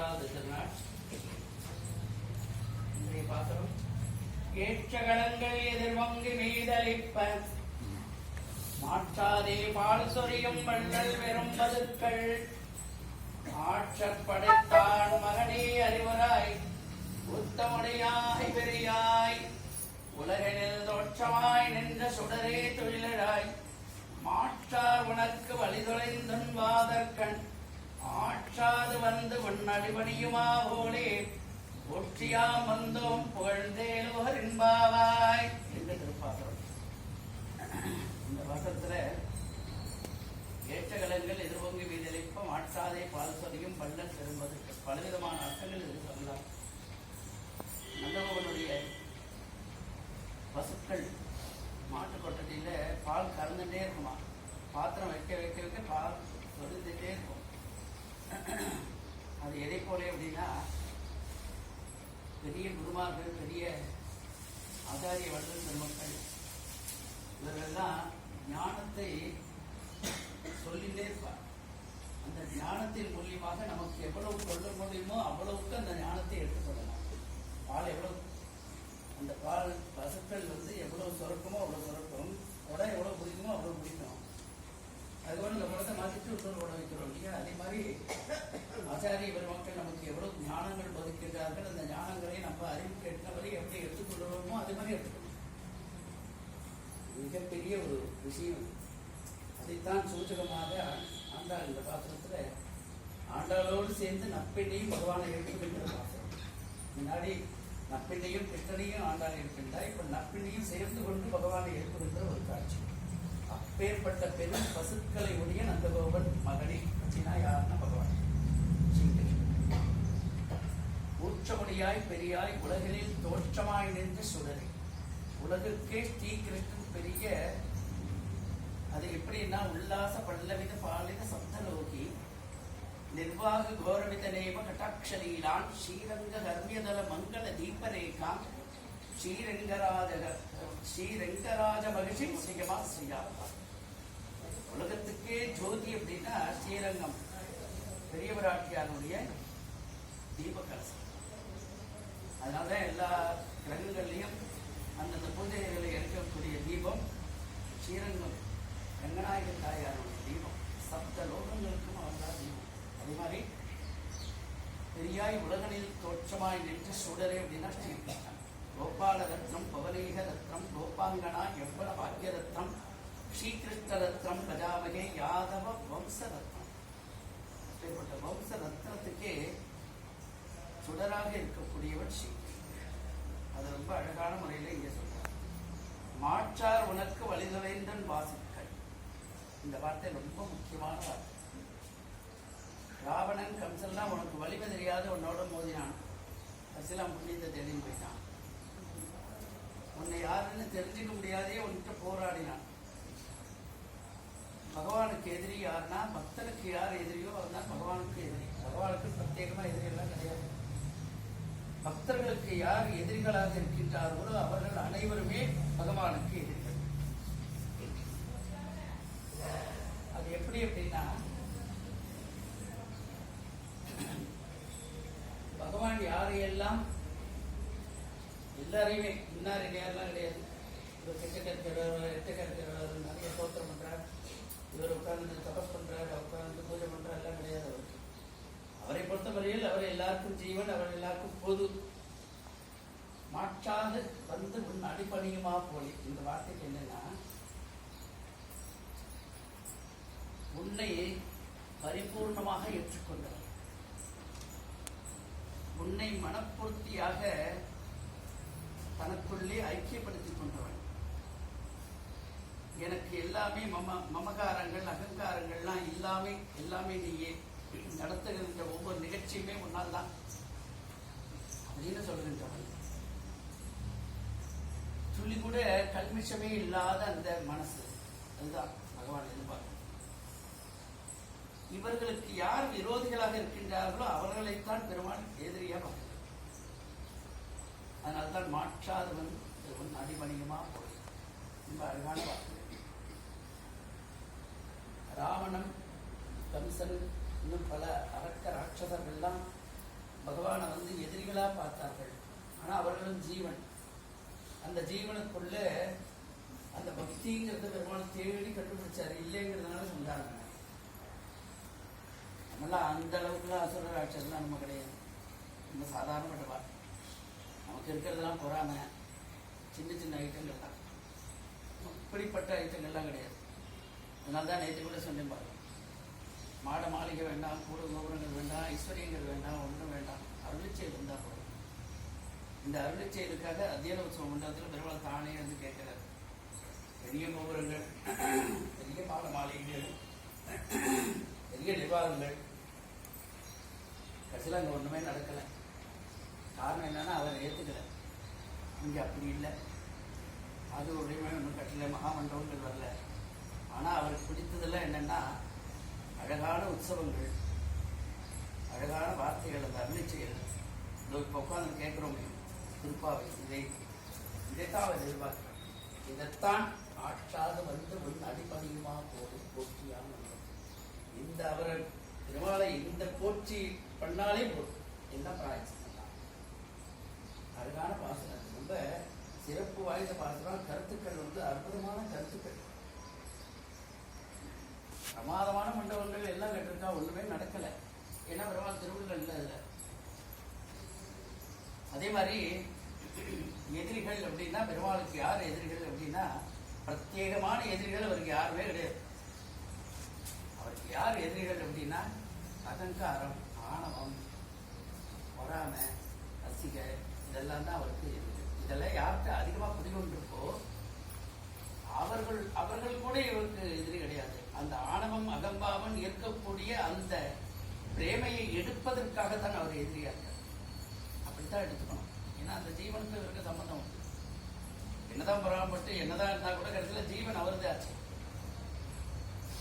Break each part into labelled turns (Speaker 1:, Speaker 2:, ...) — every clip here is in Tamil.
Speaker 1: பதினாறாவது திருநாள் இன்றைய பாத்திரம் ஏற்றகலங்கள் எதிர்வங்கு மீதளிப்ப மாற்றாதே பால் சொரியும் வள்ளல் வெறும் பதுக்கள் ஆற்றப்படைத்தான் மகனே அறிவராய் உத்தமுடையாய் பெரியாய் உலகனில் தோற்றமாய் நின்ற சுடரே தொழிலராய் மாற்றார் உனக்கு வழிதொலைந்துன் வாதற்கண் ஆற்றாது வந்து உன்னடிபணியுமா போலே ஒற்றியாம் வந்தோம் புகழ்ந்தேலுவர் என்பாவாய் என்று திருப்பாத்திரம் இந்த பாத்திரத்துல ஏற்றகலங்கள் எதிர்பொங்கி வீதளிப்ப மாற்றாதே பால் சொதியும் பள்ளல் பெறும்பதற்கு பலவிதமான அர்த்தங்கள் இது சொல்லலாம். நல்லவனுடைய பசுக்கள் மாட்டு கொட்டடியில பால் கறந்துட்டே இருக்குமா? பாத்திரம் வைக்க வைக்க வைக்க பால் சொல்லிட்டே இருக்கும். அது எதை போல அப்படின்னா பெரிய குருமார்கள் பெரிய ஆச்சாரிய வள்ளல் பெருமக்கள் இவர்கள்லாம் ஞானத்தை சொல்லிட்டே இருப்பார் அந்த ஞானத்தின் மூலியமாக நமக்கு எவ்வளவு சொல்ல முடியுமோ அவ்வளவுக்கு அந்த ஞானத்தை எடுத்துக்கொள்ளலாம் பால் எவ்வளவு அந்த பால் பசுக்கள் வந்து எவ்வளவு சுரக்குமோ அவ்வளவு சுரக்கும். உடம்பு எவ்வளவு பிடிக்குமோ அவ்வளவு பிடிக்கும். அதுபோல இந்த குடத்தை மாற்றிட்டு இன்னொரு உடம்பு வைக்கிறோம் இல்லையா? அதே மாதிரி ஆச்சாரிய பெருமக்கள் நமக்கு எவ்வளவு ஞானங்கள் ஒதுக்கின்றார்கள் அந்த ஞானங்களை நம்ம அறிவுக்கு எட்டினவரை எப்படி எடுத்துக்கொள்கிறோமோ அதே மாதிரி எடுத்துக்கணும் மிகப்பெரிய ஒரு விஷயம். அதைத்தான் சூச்சகமாக ஆண்டாள் இந்த பாத்திரத்துல ஆண்டாளோடு சேர்ந்து நப்பெண்ணையும் பகவானை எடுத்துக்கின்ற பாத்திரம். முன்னாடி நப்பெண்ணையும் கிருஷ்ணனையும் ஆண்டாள் இருக்கின்றார் இப்ப நப்பெண்ணையும் சேர்ந்து கொண்டு பகவானை எழுப்புகின்ற ஒரு காட்சி. அப்பேற்பட்ட பெரும் பசுக்களை உடைய நந்தகோபன் மகனை பற்றினா யாருன்னா பகவான்? ஸ்ரீகிருஷ்ணன் ஊற்றமுடியாய் பெரியாய் உலகினில் தோற்றமாய் நின்று சுடர். உலகுக்கே ஸ்ரீகிருஷ்ணன் பெரிய அது எப்படின்னா உல்லாச பல்லவித பாலித சப்தலோகி நிர்வாக கௌரவித நேம கட்டாட்சலீலான் ஸ்ரீரங்க கர்மியதல மங்கள தீபரேகான் ஸ்ரீரங்கராஜ ஸ்ரீரங்கராஜ மகிழ்ச்சி ஸ்ரீயமா ஸ்ரீயா உலகத்துக்கே ஜோதி அப்படின்னா ஸ்ரீரங்கம். பெரியவராட்டியாருடைய தீபகலசம் அதனாலதான் எல்லா கிரகங்கள்லையும் அந்தந்த பூஜைகளை எடுக்கக்கூடிய தீபம் ஸ்ரீரங்கம் ரங்கநாயக தாயாரோட தீபம் சப்த லோகங்களுக்கும் அவர்தான் தீபம். அதே மாதிரி பெரியாய் உலகனில் தோற்றமாய் நின்று சூடரே அப்படின்னா ஸ்ரீகிருஷ்ணன். கோபால ரத்னம் பவலீக ரத்னம் கோபாங்கனா எவ்வள பாக்கிய ரத்னம் ஸ்ரீகிருஷ்ண ரத்னம் கஜாமகே யாதவ வம்ச ரத்னம் அப்படிப்பட்ட வம்ச ரத்னத்துக்கே சுடராக இருக்கக்கூடியவன் ஸ்ரீ அது ரொம்ப அழகான முறையில் இங்கே சொல்றார். மாற்றார் உனக்கு வழிதலைந்தன் வாசிக்கள் இந்த வார்த்தை ரொம்ப முக்கியமான வார்த்தை. ராவணன் கம்சன்லாம் உனக்கு வலிமை தெரியாத உன்னோட மோதினான். கசிலாம் புண்ணியத்தை தேடின்னு போயிட்டான். உன்னை யாருன்னு தெரிஞ்சுக்க முடியாதே உன்கிட்ட போராடினான். பகவானுக்கு எதிரி யாருன்னா பக்தனுக்கு யார் எதிரியோ அவர் தான் பகவானுக்கு எதிரி. பகவானுக்கு பிரத்யேகமாக எதிரியெல்லாம் கிடையாது. பக்தர்களுக்கு யார் எதிரிகளாக இருக்கின்றார்களோ அவர்கள் அனைவருமே பகவானுக்கு எதிரிகள். அது எப்படி அப்படின்னா பகவான் யாரையெல்லாம் எல்லாரையுமே இன்னார் யாரெல்லாம் கிடையாது. இவர் கெட்ட கருக்கிறவர் எட்ட கருக்கிறவர் நிறைய தோற்றம் பண்றார். இவர் உட்கார்ந்து தபஸ் பண்றார் உட்கார்ந்து பூஜை பண்றார் எல்லாம் கிடையாது அவர் அவரை பொறுத்தவரையில் அவர் எல்லாருக்கும் ஜீவன் அவர் எல்லாருக்கும் பொது. மாற்றாது வந்து உன் அடிப்பணியுமா போலி. இந்த வார்த்தைக்கு என்னன்னா உன்னை பரிபூர்ணமாக ஏற்றுக்கொண்டவர். உன்னை மனப்பூர்த்தியாக தனக்குள்ளே ஐக்கியப்படுத்திக் கொண்டவன் எனக்கு எல்லாமே மம மமகாரங்கள் அகங்காரங்கள்லாம் எல்லாமே எல்லாமே நீயே. நடத்துகின்ற ஒவ்வொரு நிகழ்ச்சியுமே உன்னால் தான். அப்படின்னு சொல்கின்றவள் துளி கூட கல்மிஷமே இல்லாத அந்த மனசு. அதுதான் பகவான் எதிர்பார்க்கும். இவர்களுக்கு யார் விரோதிகளாக இருக்கின்றார்களோ அவர்களைத்தான் பெருமான் எதிரியா பார்க்கிறார். அதனால்தான் மாற்றாதவன் இவன் அடிமணியமா போய். ரொம்ப அழகான வார்த்தை. ராவணன் கம்சன் இன்னும் பல அரக்க ராட்சசர்கள்லாம் பகவானை வந்து எதிரிகளா பார்த்தார்கள். ஆனா அவர்களும் ஜீவன். அந்த ஜீவனுக்குள்ள அந்த பக்திங்கிறத பெருமாள் தேடி கண்டுபிடிச்சாரு. இல்லைங்கிறதுனால சொன்னாங்க. நம்மளாம் அந்த அளவுக்குலாம் அசுர ராட்சஸ்லாம் நம்ம கிடையாது. நம்ம சாதாரணப்பட்டவா நமக்கு இருக்கிறதெல்லாம் பொறாம. சின்ன சின்ன ஐட்டங்கள் தான் இப்படிப்பட்ட ஐட்டங்கள்லாம் கிடையாது. அதனால தான் நேற்று கூட சொன்னேன் பாருங்க. மாட மாளிகை வேண்டாம் கூட கோபுரங்கள் வேண்டாம் ஐஸ்வர்யங்கள் வேண்டாம் ஒன்றும் வேண்டாம். அருளிச்செயல் இருந்தால் போதும். இந்த அருளிச்செயலுக்காக அத்தியன உற்சவம் மண்டலத்தில் பெருமாள் தானே வந்து கேட்கிறார். பெரிய கோபுரங்கள் பெரிய மாட மாளிகைகள் பெரிய நிர்வாகங்கள். கடைசியில் அங்கே ஒன்றுமே நடக்கலை. காரணம் என்னன்னா அவர் ஏற்றுக்கலை இங்கே அப்படி இல்லை. அது உரிமை ஒன்றும் கட்டல. மகாமண்டபங்கள் வரல. ஆனால் அவருக்கு பிடித்ததெல்லாம் என்னன்னா அழகான உற்சவங்கள் அழகான வார்த்தைகள் அந்த அருளிச்செயல் இதோ இப்போ உட்காந்து கேட்குறோமே திருப்பாவை. இதை இதைத்தான் அவர் எதிர்பார்க்கிறார். இதைத்தான் ஆற்றாத வந்து முன் அடிப்படையுமா போது போற்றியான் இந்த அவர் திருமாலை இந்த போற்றி பண்ணாலே போதும். என்ன பிராயம் அழகான பாசனம். ரொம்ப சிறப்பு வாய்ந்த பாசனம். கருத்துக்கள் வந்து அற்புதமான கருத்துக்கள். பிரமாதமான மண்டபங்கள் எல்லாம் கட்டிருக்கா ஒண்ணுமே நடக்கல. ஏன்னா பெருமாள் திருவிழா இல்லை அதுல. அதே மாதிரி எதிரிகள் அப்படின்னா பெருமாளுக்கு யார் எதிரிகள் அப்படின்னா பிரத்யேகமான எதிரிகள் அவருக்கு யாருமே கிடையாது. அவருக்கு யார் எதிரிகள் அப்படின்னா அகங்காரம் ஆணவம் பொறாமை ரசிக இதெல்லாம் தான் அவருக்கு எதிரிகள். இதெல்லாம் யார்கிட்ட அதிகமாக குடிகொண்டிருக்கோ அவர்கள் அவர்கள் கூட இவருக்கு எதிரி அந்த ஆணவம் அகம்பாவம் இருக்கக்கூடிய அந்த பிரேமையை எடுப்பதற்காக தான் அவர் எதிரியா இருக்கார். அப்படித்தான் எடுத்துக்கணும். ஏன்னா அந்த ஜீவனுக்கு இவருக்கு சம்பந்தம் உண்டு. என்னதான் பொறாமப்பட்டு என்னதான் இருந்தா கூட கடைசியில் ஜீவன் அவருது ஆச்சு.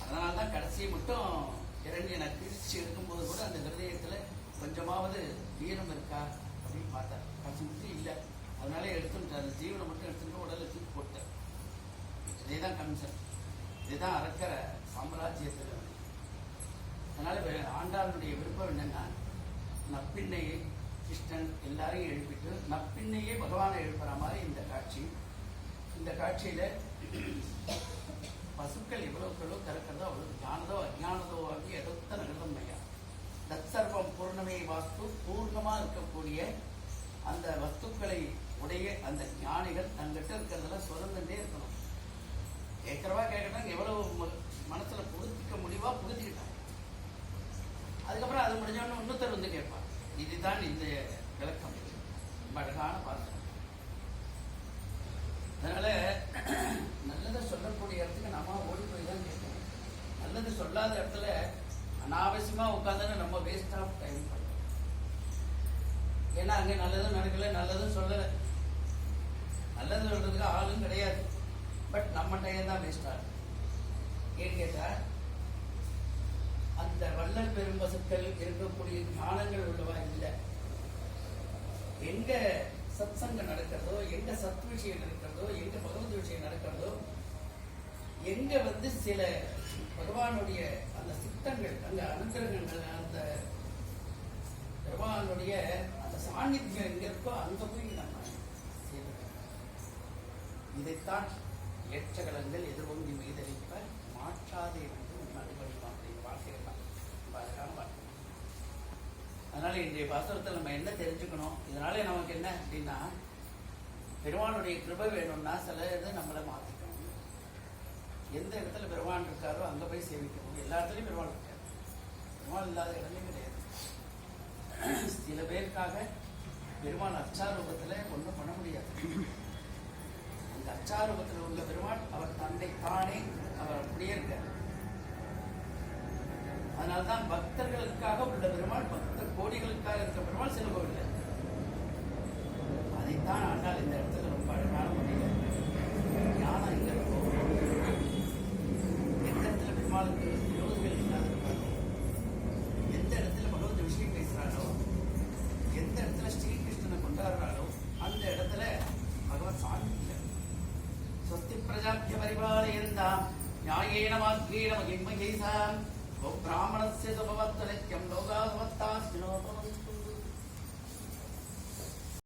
Speaker 1: அதனால தான் கடைசியை மட்டும் இரண்டியனை பிரிச்சு எடுக்கும்போது கூட அந்த ஹிருதயத்தில் கொஞ்சமாவது வீரம் இருக்கா அப்படின்னு பார்த்தார். கடைசி மட்டும் இல்லை. அதனால எடுத்துட்டார். அந்த ஜீவனை மட்டும் எடுத்துட்டு உடலை தூக்கி போட்டார். இதேதான் கம்சன் இதுதான் அறக்கிற சாம்ராஜ்யத்தில் அதனால ஆண்டாளுடைய விருப்பம் என்னன்னா நப்பிண்ணையை கிருஷ்ணன் எல்லாரையும் எழுப்பிட்டு நப்பிண்ணையே பகவானை எழுப்புற மாதிரி இந்த காட்சி. இந்த காட்சியில பசுக்கள் எவ்வளவுக்களோ கறக்கிறதோ அவ்வளவு ஞானதோ அஜானதோ ஆகி எடுத்த நகரம் மையா தற்சர்வம் பூர்ணமே வாஸ்து பூர்ணமா இருக்கக்கூடிய அந்த வஸ்துக்களை உடைய அந்த ஞானிகள் தங்கிட்ட இருக்கிறதுல சுதந்திரே இருக்கணும். ஏக்கரவா கேட்கட்டும் எவ்வளவு மனசுல புகுத்திக்க முடிவா புகுத்திக்கிட்டாங்க அதுக்கப்புறம் அது முடிஞ்சவொடனே இன்னொருத்தர் வந்து கேட்பார் இதுதான் இந்த விளக்கம். ரொம்ப அழகான பாசனம் அதனால நல்லதை சொல்லக்கூடிய இடத்துக்கு நம்ம ஓடி போய் தான் கேட்கணும். நல்லது சொல்லாத இடத்துல அனாவசியமா உட்காந்து நம்ம வேஸ்ட் ஆஃப் டைம் பண்ணோம் ஏன்னா அங்க நல்லதும் நடக்கல நல்லதும் சொல்லல. நல்லது சொல்றதுக்கு ஆளும் கிடையாது. பட் நம்ம டைம் தான் வேஸ்ட் ஆகும் ஏன்னு கேட்டா அந்த வள்ளல் பெரும்பசுக்கள் இருக்கக்கூடிய ஞானங்கள் உள்ளவா இல்லை? எங்க சத்சங்கம் நடக்கிறதோ எங்க சத் விஷயம் நடக்கிறதோ எங்க பகவத் விஷயம் நடக்கிறதோ எங்க வந்து சில பகவானுடைய அந்த சித்தங்கள் அந்த அனுகிரகங்கள் அந்த பகவானுடைய அந்த சாநித்தியம் எங்க இருக்கோ அங்க போய் நம்ம இதைத்தான் ஏற்றகலங்கள் எதிர்வங்கி மீதளிப்பார். மாற்றாதே வந்து முன்னாடி படிக்கலாம் அப்படின்னு வார்த்தைகள்லாம் அதனால இன்றைய பாசுரத்தில் நம்ம என்ன தெரிஞ்சுக்கணும்? இதனால நமக்கு என்ன அப்படின்னா பெருமானுடைய கிருபை வேணும்னா சில இதை நம்மளை மாற்றிக்கணும் எந்த இடத்துல பெருமான் இருக்காரோ அங்க போய் சேவிக்கணும். எல்லா இடத்துலயும் பெருமாள் இருக்காரு. பெருமாள் இல்லாத இடமே கிடையாது. சில பேருக்காக பெருமாள் அச்சாரூபத்தில் ஒண்ணும் பண்ண முடியாது. அந்த அச்சாரூபத்தில் உள்ள பெருமாள் அவர் தந்தை தானே. அவர் அப்படியே இருக்கார். அதனால்தான் பக்தர்களுக்காக உள்ள பெருமாள் பக்தர் கோடிகளுக்காக இருக்க பெருமாள் சில அதைத்தான் ஆனால் இந்த இடத்துல ब्राह्मणस्य